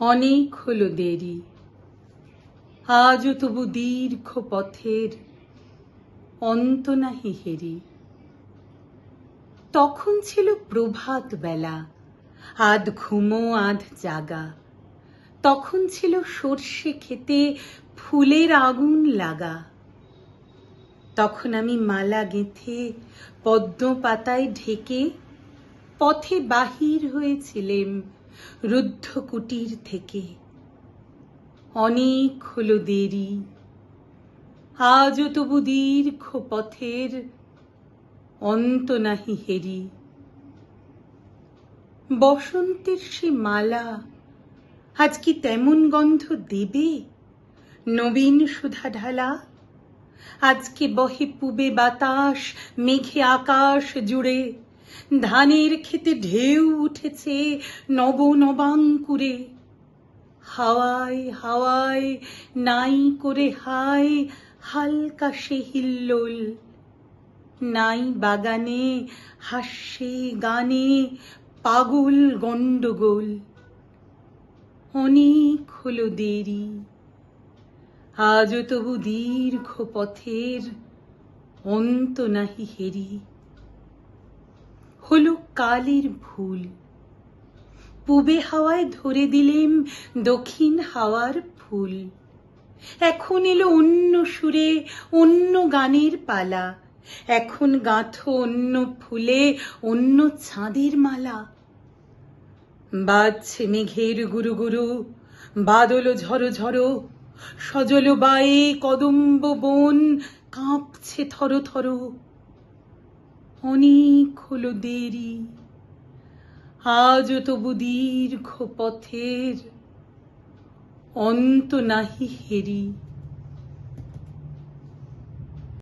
অনেক হলো দেরি। আজও তবু দীর্ঘ পথের অন্ত নাহি হেরি। তখন ছিল প্রভাত বেলা, আধ ঘুমো, আধ জাগা। তখন ছিল সর্ষে খেতে ফুলের আগুন লাগা। তখন আমি মালা গেঁথে পদ্ম পাতায় ঢেকে পথে বাহির হয়েছিলেম রুদ্ধ কুটির থেকে। অনেক হলো দেরি। আজও তবু দীর্ঘ পথের অন্ত নাহি হেরি। বসন্তের সে মালা আজ কি তেমন গন্ধ দেবে? নবীন সুধা ঢালা। আজকে বহে পুবে বাতাস, মেঘে আকাশ জুড়ে। ধানের খেতে ঢেউ উঠেছে নব নবাঙ্কুরে হাওয়ায় হাওয়ায় নাই করে হায় হালকা সে হিল্লোল। নাই বাগানে হাস্যে গানে পাগল গন্ডগোল অনেক হলো দেরি, আজও তবু দীর্ঘ পথের অন্ত নাহি হেরি। হলো কালের ভুল। পূবে হাওয়ায় ধরে দিলেম, দক্ষিণ হাওয়ার ফুল। এখন এলো অন্য সুরে, অন্য গানের পালা। এখন গাঁথো অন্য ফুলে, অন্য চাঁদের মালা। বাজছে মেঘের গুরু গুরু, বাদল ঝরো ঝরো। সজল বায়ে কদম্ব বন কাঁপছে থর থর। অনেক হলো দেরি। আজও তবু দীর্ঘ পথের অন্ত নাহি হেরি।